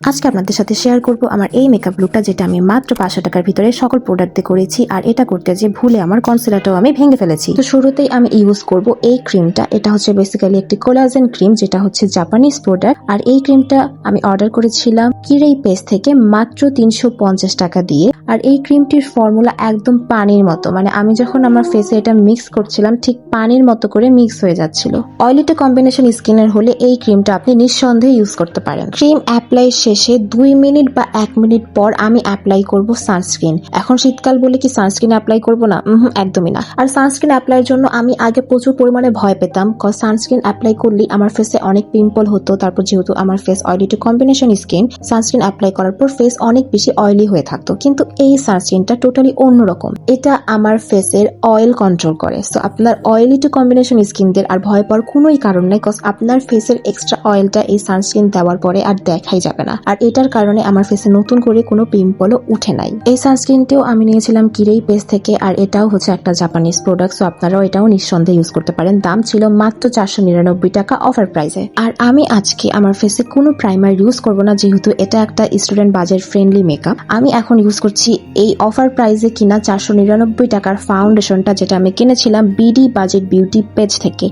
আজকে আপনাদের সাথে শেয়ার করব আমার এই মেকআপ লুকটা যেটা আমি মাত্র পাঁচশো টাকার ভিতরে সকল প্রোডাক্ট করেছি, আর এটা করতে যে ভুলে আমার কনসিলারটাও আমি ভেঙে ফেলেছি। তো শুরুতেই আমি ইউজ করব এই ক্রিমটা এটা হচ্ছে বেসিক্যালি একটি কোলাজেন ক্রিম যেটা হচ্ছে জাপানিজ প্রোডাক্ট আর এই ক্রিমটা আমি অর্ডার করেছিলাম কিরেই পেজ থেকে মাত্র তিনশো পঞ্চাশ টাকা দিয়ে। আর এই ক্রিমটির ফর্মুলা একদম পানির মতো। মানে আমি যখন আমার ফেসে এটা মিক্স করছিলাম, ঠিক পানির মতো করে মিক্স হয়ে যাচ্ছিল। অয়েলিটা কম্বিনেশন স্কিনের হলে এই ক্রিমটা আপনি নিঃসন্দেহে ইউজ করতে পারেন। ক্রিম অ্যাপ্লাই শেষে দুই মিনিট বা এক মিনিট পর আমি অ্যাপ্লাই করব সানস্ক্রিন এখন শীতকাল বলে কি সানস্ক্রিন অ্যাপ্লাই করব না? একদমই না। আর সানস্ক্রিন অ্যাপ্লাইয়ের জন্য আমি আগে প্রচুর পরিমাণে ভয় পেতাম কজ সানস্ক্রিন অ্যাপ্লাই করলে আমার ফেসে অনেক পিম্পল হতো, তারপর যেহেতু আমার face oily to combination skin sunscreen apply করার পর ফেস অনেক বেশি অয়েলি হয়ে থাকতো। কিন্তু এই সানস্ক্রিনটা টোটালি অন্যরকম। এটা আমার ফেসের অয়েল কন্ট্রোল করে। সো আপনার অয়েলি টু কম্বিনেশন স্কিনদের আর ভয় পাওয়ার কোনোই কারণ নাই কজ আপনার ফেসের এক্সট্রা অয়েলটা এই সানস্ক্রিন দেওয়ার পরে আর দেখাই যাবে না। আর এটার কারণে আমার ফেসে নতুন করে কোনো পিম্পলও উঠে নাই। এই সানস্ক্রিনটিও আমি নিয়েছিলাম কিরেই পেজ থেকে, আর এটাও হচ্ছে একটা জাপানিজ প্রোডাক্ট সো আপনারাও এটাও নিঃসন্দেহে ইউজ করতে পারেন। দাম ছিল মাত্র চারশো নিরানব্বই টাকা অফার প্রাইসে আর আমি আজকে আমার ফেসে কোনো প্রাইমার ইউজ করব না, যেহেতু এটা একটা স্টুডেন্ট বাজেট ফ্রেন্ডলি মেকআপ আমি এখন ইউজ করছি এই অফার প্রাইসে কিনা চারশো নিরানব্বই টাকার ফাউন্ডেশনটা যেটা আমি কিনেছিলাম বিডি বাজেট বিউটি পেজ থেকে।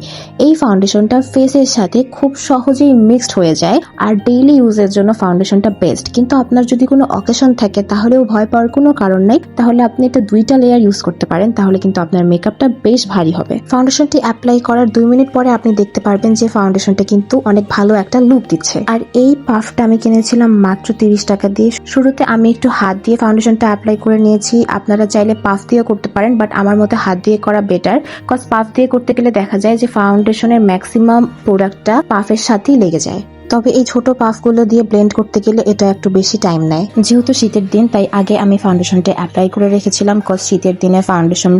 এই ফাউন্ডেশনটা ফেসের সাথে খুব সহজেই মিক্সড হয়ে যায়, আর ডেইলি ইউজের জন্য ফাউন্ডেশনটা বেস্ট কিন্তু আপনার যদি কোনো অকেশন থাকে, তাহলেও ভয় পাওয়ার কোনো কারণ নাই। তাহলে আপনি এটা দুইটা লেয়ার ইউজ করতে পারেন, তাহলে কিন্তু আপনার মেকআপটা বেশ ভারী হবে। ফাউন্ডেশনটি অ্যাপ্লাই করার দুই মিনিট পরে আপনি দেখতে পারবেন যে ফাউন্ডেশনটা কিন্তু অনেক ভালো একটা লুক দিচ্ছে। আর এই পাফটা আমি কিনেছিলাম মাত্র তিরিশ টাকা দিয়ে। শুরুতে আমি একটু হাত দিয়ে ফাউন্ডেশনটা অ্যাপ্লাই করে নিয়েছি। আপনারা চাইলে পাফ দিয়েও করতে পারেন বাট আমার মতে হাত দিয়ে করা বেটার কজ পাফ দিয়ে করতে গেলে দেখা যায় যে ফাউন্ডেশনের ম্যাক্সিমাম প্রোডাক্টটা পাফের সাথেই লেগে যায়। তবে এই ছোট পাফগুলো দিয়ে ব্লেন্ড করতে গেলে এটা একটু বেশি টাইম নেয়। যেহেতু শীতের দিন, তাই আগে আমি ফাউন্ডেশনটা অ্যাপ্লাই করে রেখেছিলাম কজ শীতের দিনে ফাউন্ডেশন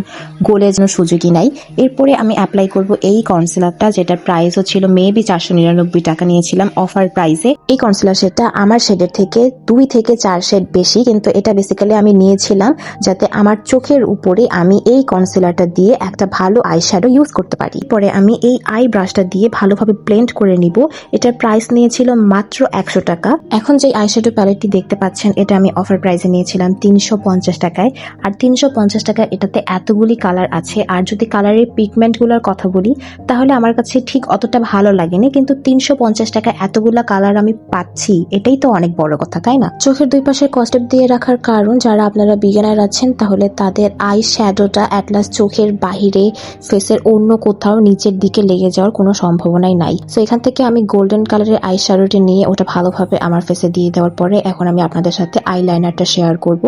গোলে যেন সুযোগই নাই। এরপরে আমি অ্যাপ্লাই করব এই কনসিলারটা যেটার প্রাইসও ছিল মেবি চারশো নিরানব্বই টাকা নিয়েছিলাম অফার প্রাইসে এই কনসিলার শেডটা আমার শেডের থেকে দুই থেকে চার শেড বেশি, কিন্তু এটা বেসিক্যালি আমি নিয়েছিলাম যাতে আমার চোখের উপরে আমি এই কনসিলারটা দিয়ে একটা ভালো আই শ্যাডো ইউজ করতে পারি। পরে আমি এই আই ব্রাশটা দিয়ে ভালোভাবে ব্লেন্ড করে নিব। এটার প্রাইস নিয়েছিল মাত্র একশো টাকা। এখন যে আইশ্যাডো প্যালেটটি দেখতে পাচ্ছেন, এটা আমি অফার প্রাইসে নিয়েছিলাম তিনশো পঞ্চাশ টাকায়। আর তিনশো পঞ্চাশ টাকা এটাতে এতগুলি কালার আছে। আর যদি কালারের পিগমেন্টগুলোর কথা বলি, তাহলে আমার কাছে ঠিক অতটা ভালো লাগেনি। কিন্তু তিনশো পঞ্চাশ টাকা এতগুলা কালার আমি পাচ্ছি, এটাই তো অনেক বড় কথা, তাই না? চোখের দুই পাশে কস্টেপ দিয়ে রাখার কারণ, যারা আপনারা বিজ্ঞানার আছেন, তাহলে তাদের আই শ্যাডোটা অ্যাটলাস চোখের বাহিরে ফেসের অন্য কোথাও নিচের দিকে লেগে যাওয়ার কোনো সম্ভাবনাই নাই। তো এখান থেকে আমি গোল্ডেন কালারের আই শ্যাডোটি নিয়ে ওটা ভালোভাবে আমার ফেসে দিয়ে দেওয়ার পরে এখন আমি আপনাদের সাথে আইলাইনারটা শেয়ার করব।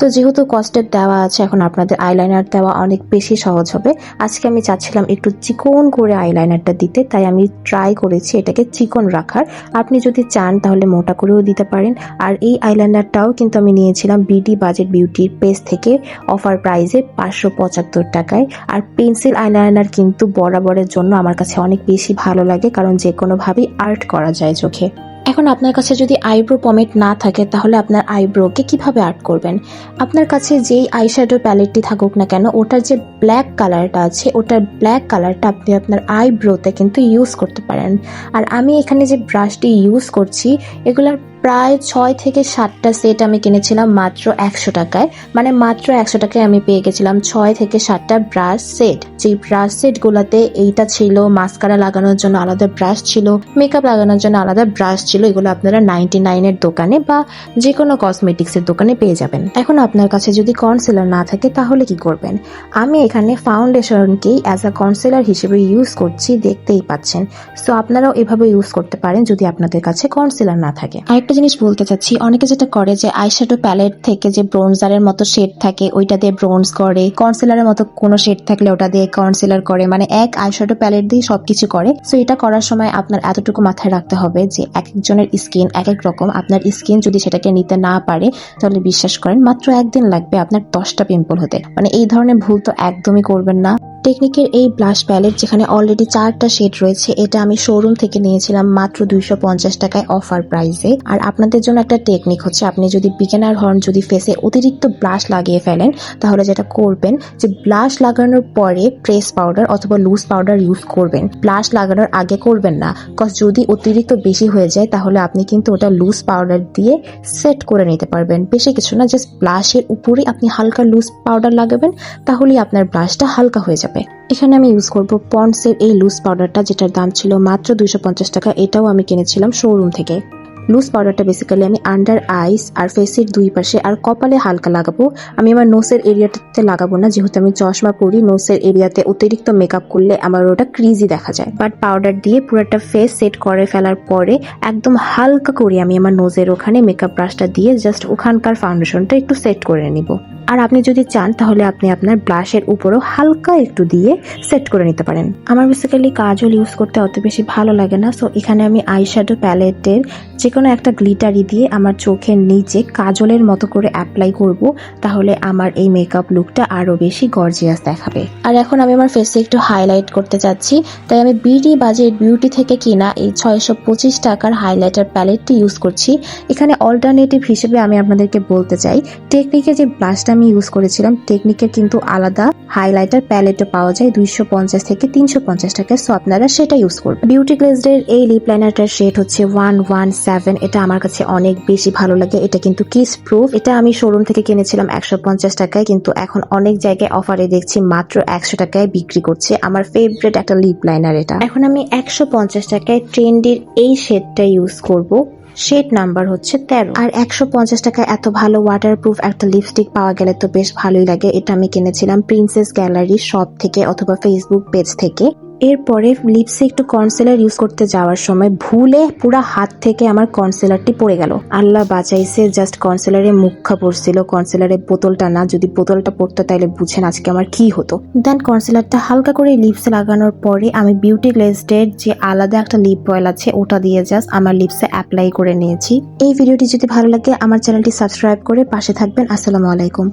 তো যেহেতু কস্টেপ দেওয়া আছে, এখন আপনাদের আইলাইনার দেওয়া অনেক বেশি সহজ হবে। আজকে আমি চাচ্ছিলাম একটু চিকন করে আইলাইনারটা দিতে, তাই আমি ট্রাই করেছি এটাকে চিকন রাখার। আপনি যদি চান তাহলে মোটা করেও দিতে পারেন। আর এই আইলাইনারটাও কিন্তু আমি নিয়েছিলাম বিডি বাজেট বিউটির পেজ থেকে অফার প্রাইসে পাঁচশো পঁচাত্তর টাকায়। আর পেন্সিল আইলাইনার কিন্তু বরাবরের জন্য আমার কাছে অনেক বেশি ভালো লাগে, কারণ যে কোনোভাবেই আর্ট করা যায় চোখে। এখন আপনার কাছে যদি আইব্রো পমেট না থাকে, তাহলে আপনার আইব্রোকে কীভাবে আর্ট করবেন? আপনার কাছে যেই আইশ্যাডো প্যালেটটি থাকুক না কেন, ওটার যে ব্ল্যাক কালারটা আছে, ওটার ব্ল্যাক কালারটা আপনি আপনার আইব্রোতে কিন্তু ইউজ করতে পারেন। আর আমি এখানে যে ব্রাশটি ইউজ করছি, এগুলার প্রায় ছয় থেকে সাতটা সেট আমি কিনেছিলাম মাত্র একশো টাকায়। মানে মাত্র একশো টাকায় আমি পেয়ে গেছিলাম ছয় থেকে সাতটা ব্রাশ সেট। যেই ব্রাশ সেটগুলোতে এইটা ছিল, মাস্কারা লাগানোর জন্য আলাদা ব্রাশ ছিল মেকআপ লাগানোর জন্য আলাদা ব্রাশ ছিল, এগুলো আপনারা নাইনটি নাইনের দোকানে বা যে কোনো কসমেটিক্সের দোকানে পেয়ে যাবেন। এখন আপনার কাছে যদি কনসিলার না থাকে, তাহলে কি করবেন? আমি এখানে ফাউন্ডেশনকেই অ্যাজ আ কনসিলার হিসেবে ইউজ করছি, দেখতেই পাচ্ছেন। সো আপনারাও এভাবে ইউজ করতে পারেন যদি আপনাদের কাছে কনসিলার না থাকে। আরেকটা জিনিস বলতে চাচ্ছি, অনেকে যেটা করে যে আইশ্যাডো প্যালেট থেকে যে ব্রোঞ্জারের মতো শেড থাকে, ওইটা দিয়ে ব্রোঞ্জ করে কনসিলারের মতো কোনো শেড থাকলে ওটা দিয়ে কনসিলার করে মানে এক আইশ্যাডো প্যালেট দিয়ে সবকিছু করে। সো এটা করার সময় আপনার এতটুকু মাথায় রাখতে হবে যে এক একজনের স্কিন এক এক রকম, আপনার স্কিন যদি সেটাকে নিতে না পারে, তাহলে বিশ্বাস করেন মাত্র একদিন লাগবে আপনার দশটা পিম্পল হতে। মানে এই ধরনের ভুল তো একদমই করবেন না। টেকনিকের এই ব্লাশ প্যালেট যেখানে অলরেডি চারটা শেড রয়েছে, এটা আমি শোরুম থেকে নিয়েছিলাম মাত্র দুইশো পঞ্চাশ টাকায় অফার প্রাইসে আর আপনাদের জন্য একটা টেকনিক হচ্ছে, আপনি যদি বিগিনার হন, যদি ফেসে অতিরিক্ত ব্লাশ লাগিয়ে ফেলেন, তাহলে যেটা করবেন যে ব্লাশ লাগানোর পরে প্রেস পাউডার অথবা লুজ পাউডার ইউজ করবেন। ব্লাশ লাগানোর আগে করবেন না কজ যদি অতিরিক্ত বেশি হয়ে যায়, তাহলে আপনি কিন্তু ওটা লুজ পাউডার দিয়ে সেট করে নিতে পারবেন। বেশি কিছু না জাস্ট ব্লাশের উপরে আপনি হালকা লুজ পাউডার লাগাবেন, তাহলেই আপনার ব্লাশটা হালকা হয়ে যাবে। এখানে আমি ইউজ করব পন্ডসের এই লুজ পাউডারটা যেটার দাম ছিল মাত্র দুইশো পঞ্চাশ টাকা, এটাও আমি কিনেছিলাম শোরুম থেকে। লুজ পাউডারটা বেসিক্যালি আমি আন্ডার আইস আর ফেসের দুই পাশে আর কপালে হালকা লাগাবো। আমি আমার নোসের এরিয়াটাতে লাগাবো না, যেহেতু আমি চশমা পরি নোসের এরিয়াতে অতিরিক্ত মেকআপ করলে আমার ওটা ক্রিজি দেখা যায়। বাট পাউডার দিয়ে পুরোটা ফেস সেট করে ফেলার পরে একদম হালকা করে আমি আমার নোজের ওখানে মেকআপ ব্রাশটা দিয়ে জাস্ট ওখানকার ফাউন্ডেশনটা একটু সেট করে নিব। আর আপনি যদি চান, তাহলে আপনি আপনার ব্লাশের উপরও হালকা একটু দিয়ে সেট করে নিতে পারেন। আমার বেসিক্যালি কাজল ইউজ করতে অত বেশি ভালো লাগে না। সো এখানে আমি আইশ্যাডো প্যালেটের যে কোনো একটা গ্লিটারি দিয়ে আমার চোখের নিচে কাজলের মতো করে অ্যাপ্লাই করব, তাহলে আমার এই মেকআপ লুকটা আরও বেশি গর্জিয়াস দেখাবে। আর এখন আমি আমার ফেসে একটু হাইলাইট করতে চাচ্ছি। তাই আমি বিডি বাজেট বিউটি থেকে কিনা এই ছয়শো পঁচিশ টাকার হাইলাইটার প্যালেটটি ইউজ করছি। এখানে অল্টারনেটিভ হিসেবে আমি আপনাদেরকে বলতে চাই টেকনিকে যে ব্লাশটা আমি ইউজ করেছিলাম টেকনিকের কিন্তু আলাদা। হাইলাইটার প্যালেটও পাওয়া যায় দুইশো পঞ্চাশ থেকে তিনশো পঞ্চাশ টাকা। সো আপনারা সেটা ইউজ করবেন। বিউটি গ্লেজের এই লিপ লাইনারটার শেড হচ্ছে ওয়ান ওয়ান সেভেন এটা আমার কাছে অনেক বেশি ভালো লাগে। এটা কিন্তু কিস প্রুফ এটা আমি শোরুম থেকে কিনেছিলাম একশো পঞ্চাশ টাকায়। কিন্তু এখন অনেক জায়গায় অফারে দেখছি মাত্র একশো টাকায় বিক্রি করছে। আমার ফেভারিট একটা লিপ লাইনার এটা। এখন আমি একশো পঞ্চাশ টাকায় ট্রেন্ডির এই শেডটা ইউজ করব। শেড নাম্বার হচ্ছে তেরো। আর একশো পঞ্চাশ টাকায় এত ভালো ওয়াটার প্রুফ একটা লিপস্টিক পাওয়া গেলে তো বেশ ভালোই লাগে। এটা আমি কিনেছিলাম প্রিন্সেস গ্যালারি শপ থেকে অথবা ফেসবুক পেজ থেকে। এরপরে লিপসে একটু কনসিলার ইউজ করতে যাওয়ার সময় ভুলে পুরো হাত থেকে আমার কনসিলারটি পড়ে গেল। আল্লাহ বাঁচাইছে জাস্ট কনসিলারে মুখা পড়ছিল কনসিলারে বোতলটা না, যদি বোতলটা পড়তো তাহলে বুঝেন আজকে আমার কি হতো। দেন কনসিলারটা হালকা করে লিপসে লাগানোর পরে আমি বিউটি গ্লেজডের যে আলাদা একটা লিপ অয়েল আছে, ওটা দিয়ে জাস্ট আমার লিপসে অ্যাপ্লাই করে নিয়েছি। এই ভিডিওটি যদি ভালো লাগে, আমার চ্যানেলটি সাবস্ক্রাইব করে পাশে থাকবেন। আসসালামু আলাইকুম।